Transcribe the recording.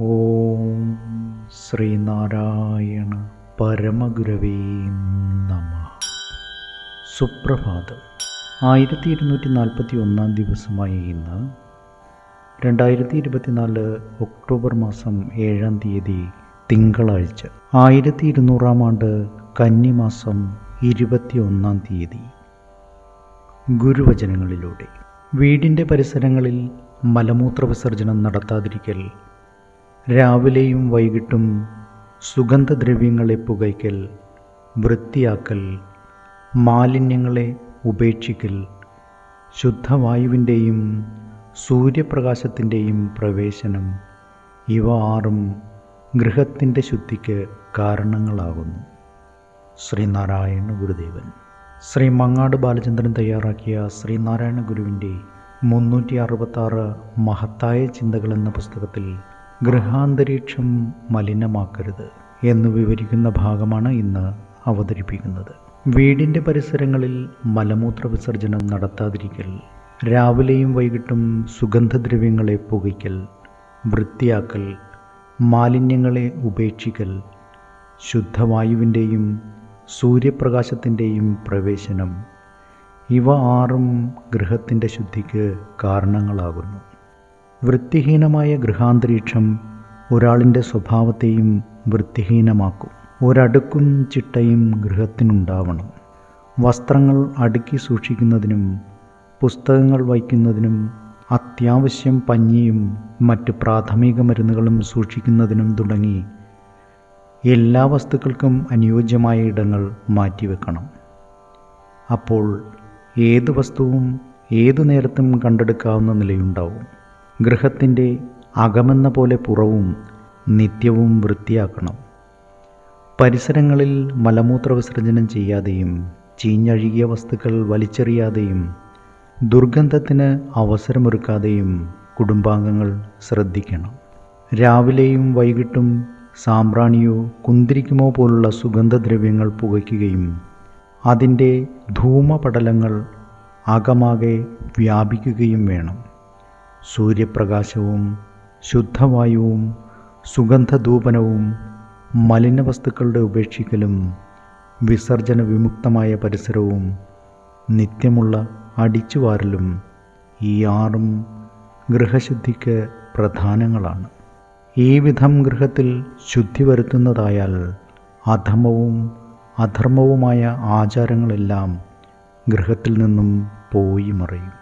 ഓം ശ്രീനാരായണ പരമഗുരവേ നമ. സുപ്രഭാതം. ആയിരത്തി ഇരുന്നൂറ്റി നാൽപ്പത്തി ഒന്നാം ദിവസമായ ഇന്ന് രണ്ടായിരത്തി ഇരുപത്തിനാല് ഒക്ടോബർ മാസം ഏഴാം തീയതി തിങ്കളാഴ്ച ആയിരത്തി ഇരുന്നൂറാം ആണ്ട് കന്നിമാസം ഇരുപത്തി ഒന്നാം തീയതി. ഗുരുവചനങ്ങളിലൂടെ. വീടിന്റെ പരിസരങ്ങളിൽ മലമൂത്ര വിസർജനം നടത്താതിരിക്കൽ രാവിലെയും വൈകിട്ടും സുഗന്ധദ്രവ്യങ്ങളെ പുകയ്ക്കൽ വൃത്തിയാക്കൽ മാലിന്യങ്ങളെ ഉപേക്ഷിക്കൽ ശുദ്ധവായുവിന്റെയും സൂര്യപ്രകാശത്തിന്റെയും പ്രവേശനം ഇവ ആറും ഗൃഹത്തിന്റെ ശുദ്ധിക്ക് കാരണങ്ങളാകുന്നു. ശ്രീനാരായണ ഗുരുദേവൻ. ശ്രീ മങ്ങാട് ബാലചന്ദ്രൻ തയ്യാറാക്കിയ ശ്രീനാരായണ ഗുരുവിന്റെ മുന്നൂറ്റി മഹത്തായ ചിന്തകൾ എന്ന പുസ്തകത്തിൽ ഗൃഹാന്തരീക്ഷം മലിനമാക്കരുത് എന്ന് വിവരിക്കുന്ന ഭാഗമാണ് ഇന്ന് അവതരിപ്പിക്കുന്നത്. വീടിന്റെ പരിസരങ്ങളിൽ മലമൂത്ര വിസർജനം നടത്താതിരിക്കൽ രാവിലെയും വൈകിട്ടും സുഗന്ധദ്രവ്യങ്ങളെ പുകയ്ക്കൽ വൃത്തിയാക്കൽ മാലിന്യങ്ങളെ ഉപേക്ഷിക്കൽ ശുദ്ധവായുവിന്റെയും സൂര്യപ്രകാശത്തിന്റെയും പ്രവേശനം ഇവ ആറും ഗൃഹത്തിന്റെ ശുദ്ധിക്ക് കാരണങ്ങളാകുന്നു. വൃത്തിഹീനമായ ഗൃഹാന്തരീക്ഷം ഒരാളിന്റെ സ്വഭാവത്തെയും വൃത്തിഹീനമാക്കും. ഒരടുക്കും ചിട്ടയും ഗൃഹത്തിനുണ്ടാവണം. വസ്ത്രങ്ങൾ അടുക്കി സൂക്ഷിക്കുന്നതിനും പുസ്തകങ്ങൾ വയ്ക്കുന്നതിനും അത്യാവശ്യം പഞ്ഞിയും മറ്റ് പ്രാഥമിക മരുന്നുകളും സൂക്ഷിക്കുന്നതിനും തുടങ്ങി എല്ലാ വസ്തുക്കൾക്കും അനുയോജ്യമായ ഇടങ്ങൾ മാറ്റിവെക്കണം. അപ്പോൾ ഏത് വസ്തുവും ഏതു നേരത്തും കണ്ടെടുക്കാവുന്ന നിലയുണ്ടാവും. ഗൃഹത്തിന്റെ അകമെന്ന പോലെ പുറവും നിത്യവും വൃത്തിയാക്കണം. പരിസരങ്ങളിൽ മലമൂത്ര വിസർജനം ചെയ്യാതെയും ചീഞ്ഞഴുകിയ വസ്തുക്കൾ വലിച്ചെറിയാതെയും ദുർഗന്ധത്തിന് അവസരമൊരുക്കാതെയും കുടുംബാംഗങ്ങൾ ശ്രദ്ധിക്കണം. രാവിലെയും വൈകിട്ടും സാമ്പ്രാണിയോ കുന്തിരിക്കുമോ പോലുള്ള സുഗന്ധദ്രവ്യങ്ങൾ പുകയ്ക്കുകയും അതിന്റെ ധൂമപടലങ്ങൾ അകമാകെ വ്യാപിക്കുകയും വേണം. സൂര്യപ്രകാശവും ശുദ്ധവായുവും സുഗന്ധധൂപനവും മലിനവസ്തുക്കളുടെ ഉപേക്ഷിക്കലും വിസർജന വിമുക്തമായ പരിസരവും നിത്യമുള്ള അടിച്ചുവാരലും ഈ ആറും ഗൃഹശുദ്ധിക്ക് പ്രധാനങ്ങളാണ്. ഈ വിധം ഗൃഹത്തിൽ ശുദ്ധി വരുത്തുന്നതായാൽ അധമവും അധർമ്മവുമായ ആചാരങ്ങളെല്ലാം ഗൃഹത്തിൽ നിന്നും പോയി മറയും.